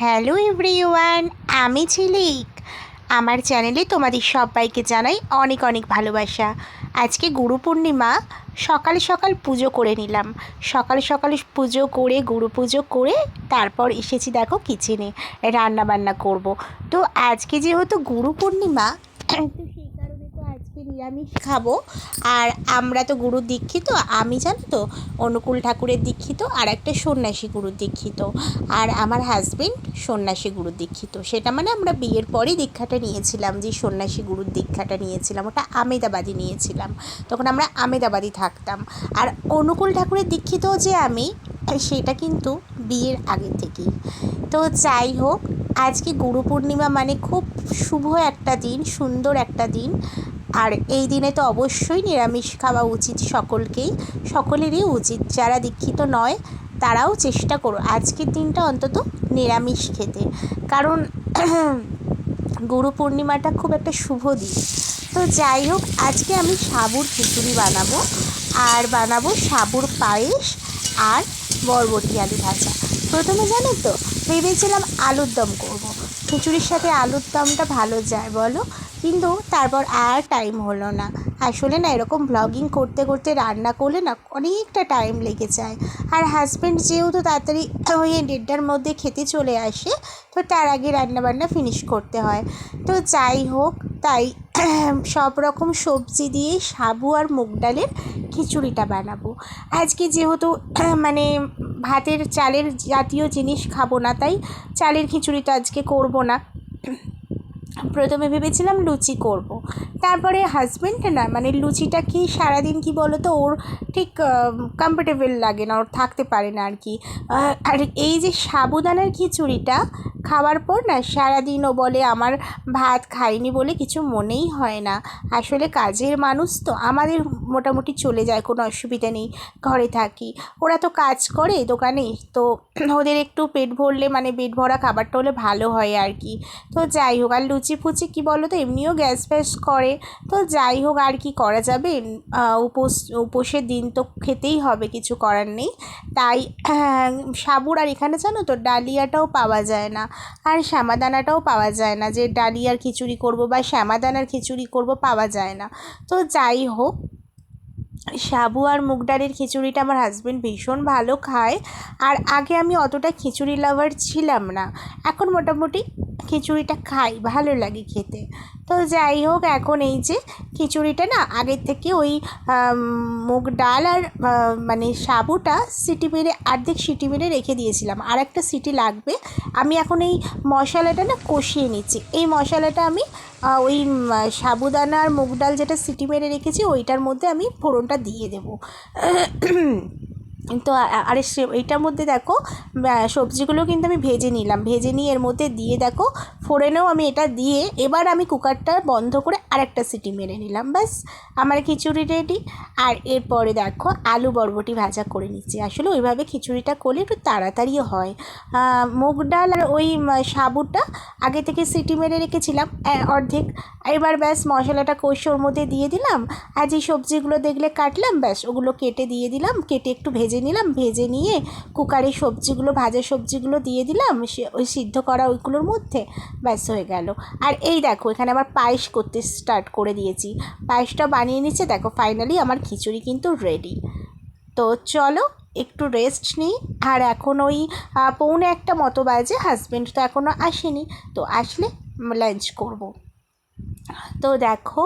Hello everyone, আমি ঝিলিক। আমার চ্যানেলে তোমাদের সবাইকে জানাই অনেক অনেক ভালোবাসা। আজকে গুরু পূর্ণিমা, সকাল সকাল পুজো করে নিলাম। সকাল সকাল পুজো করে, গুরু পুজো করে তারপর এসেছি দেখো কিচেনে রান্না বান্না করব। তো আজকে যেহেতু গুরু পূর্ণিমা তো সেই কারণে তো আজকে নিরামিষ খাব। আর আমরা তো গুরু দীক্ষিত, আমি জানো তো, অনুকূল ঠাকুরের দীক্ষিত আর একটা সন্ন্যাসী গুরু দীক্ষিত। আর আমার হাজবেন্ড সন্ন্যাসী গুরু দীক্ষিত। সেটা মানে আমরা বিয়ের পরেই দীক্ষাটা নিয়েছিলাম, যে সন্ন্যাসী গুরুর দীক্ষাটা নিয়েছিলাম, ওটা আমেদাবাদি নিয়েছিলাম। তখন আমরা আমেদাবাদি থাকতাম। আর অনুকূল ঠাকুরের দীক্ষিত যে আমি, সেটা কিন্তু বিয়ের আগে থেকেই। তো যাই হোক, আজকে গুরু পূর্ণিমা মানে খুব শুভ একটা দিন, সুন্দর একটা দিন। আর এই দিনে তো অবশ্যই নিরামিষ খাওয়া উচিত সকলকেই, সকলেরই উচিত। যারা দীক্ষিত নয়, তারাও চেষ্টা করো আজকের দিনটা অন্তত নিরামিষ খেতে। কারণ গুরু পূর্ণিমাটা খুব একটা শুভ দিন। তো যাই হোক, আজকে আমি সাবুর খিচুড়ি বানাবো। আর বানাবো সাবুর পায়েস আর বরবটি আলু ভাজা। প্রথমে জানো তো, ভেবেছিলাম আলুর দম করব। খিচুড়ির সাথে আলুর দমটা ভালো যায়, বলো? কিন্তু তারপর আর টাইম হলো না। আসলে না, এরকম ব্লগিং করতে করতে রান্না করলে না অনেকটা টাইম লেগে যায়। আর হাজব্যান্ড যেহেতু তাড়াতাড়ি ওই দেড়টার মধ্যে খেতে চলে আসে, তো তার আগে রান্নাবান্না ফিনিশ করতে হয়। তো যাই হোক, তাই সব রকম সবজি দিয়ে সাবু আর মুগ ডালের খিচুড়িটা বানাবো। আজকে যেহেতু মানে ভাতের চালের জাতীয় জিনিস খাব না, তাই চালের খিচুড়ি তো আজকে করব না। প্রথমে ভেবেছিলাম লুচি করব। তারপরে হাজব্যান্ড না মানে লুচিটা কি সারাদিন কি বলো তো ওর ঠিক কমফর্টেবল লাগে না, ওর থাকতে পারে না আর কি আর এই যে সাবুদানার খিচুড়িটা খাওয়ার পর না, সারাদিন ও বলে আমার ভাত খাইনি বলে কিছু মনেই হয় না। আসলে কাজের মানুষ তো, আমাদের মোটামুটি চলে যায়, কোনো অসুবিধা নেই, ঘরে থাকি। ওরা তো কাজ করে দোকানে, তো ওদের একটু পেট ভরলে মানে পেট ভরা খাবারটা হলে ভালো হয় আর কি তো যাই হোক, আর লুচি ফুচি, কী বলো তো এমনিও গ্যাস ফ্যাস করে। তো যাই হোক, আর কি করা যাবে? উপোস, উপোসের দিন তো খেতেই হবে, কিছু করার নেই। তাই সাবুর আর এখানে জানো তো, ডালিয়াটাও পাওয়া যায় না। আর শ্যামাদানাটাও পাওয়া যায় না, যে ডালিয়ার খিচুড়ি করব বা শ্যামাদানার খিচুড়ি করব পাওয়া যায় না। তো যাই হোক, সাবু আর মুগ ডালের খিচুড়িটা আমার হাজব্যান্ড ভীষণ ভালো খায়। আর আগে আমি অতটা খিচুড়ি লাভার ছিলাম না। এখন মোটামুটি খিচুড়িটা খাই, ভালো লাগে খেতে। তো যাই হোক, এখন এই যে খিচুড়িটা না, আগের থেকে ওই মুগ ডাল আর মানে সাবুটা সিটি মেরে, অর্ধেক সিটি মেরে রেখে দিয়েছিলাম। আর একটা সিটি লাগবে। আমি এখন এই মশলাটা না কষিয়ে নিচ্ছি। এই মশলাটা আমি ওই সাবুদানা আর মুগ ডাল যেটা সিটি মেরে রেখেছি, ওইটার মধ্যে আমি ফোড়নটা দিয়ে দেবো। তো আর এইটার মধ্যে দেখো সবজিগুলো কিন্তু আমি ভেজে নিলাম। ভেজে নিয়ে এর মধ্যে দিয়ে দেখো, ফোড়নেও আমি এটা দিয়ে এবার আমি কুকারটা বন্ধ করে আরেকটা সিটি মেরে নিলাম, ব্যাস। আমার খিচুড়ি রেডি আর এরপরে দেখো, আলু বরবটি ভাজা করে নিচ্ছি। আসলে ওইভাবে খিচুড়িটা করলে একটু তাড়াতাড়িও হয়। মুগ ডাল আর ওই সাবুটা আগে থেকে সিটি মেরে রেখেছিলাম অর্ধেক। এবার ব্যাস, মশলাটা কষে ওর মধ্যে দিয়ে দিলাম। আর যে সবজিগুলো দেখলে কাটলাম, ব্যাস, ওগুলো কেটে দিয়ে দিলাম। কেটে একটু ভেজে নিলাম। ভেজে নিয়ে কুকারে সবজিগুলো, ভাজা সবজিগুলো দিয়ে দিলাম। ওই সিদ্ধ করা ওইগুলোর মধ্যে, ব্যাস, হয়ে গেল। আর এই দেখো, এখানে আবার পায়েস করতে স্টার্ট করে দিয়েছি। পায়েসটা বানিয়ে নিচ্ছে, দেখো ফাইনালি আমার খিচুড়ি কিন্তু রেডি তো চলো একটু রেস্ট নিই। আর এখন ওই পৌনে একটা মতো বাজে হাজব্যান্ড তো এখনও আসেনি। তো আসলে লাঞ্চ করব। তো দেখো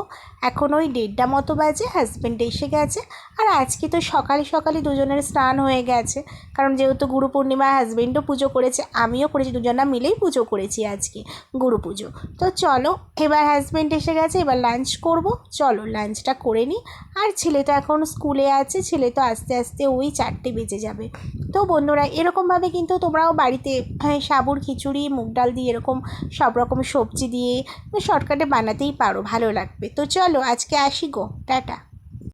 এখন ওই দেড়টা মতো বাজে হাজব্যান্ড এসে গেছে। আর আজকে তো সকালে সকালে দুজনের স্নান হয়ে গেছে। কারণ যেহেতু গুরু পূর্ণিমা হাজব্যান্ডও পুজো করেছে আমিও করেছি দুজনা মিলেই পুজো করেছি আজকে গুরু পুজো। তো চলো এবার হাজব্যান্ড এসে গেছে এবার লাঞ্চ করব। চলো লাঞ্চটা করে নিই আর ছেলে তো এখন স্কুলে আছে ছেলে তো আস্তে আস্তে ওই চারটে বেজে যাবে। তো বন্ধুরা এরকমভাবে কিন্তু তোমরাও বাড়িতে হ্যাঁ, সাবুর খিচুড়ি মুগ ডাল দিয়ে এরকম সব রকম সবজি দিয়ে শর্টকাটে বানাতেই পারো ভালো লাগবে। তো চলো আজকে আসি গো টাটা।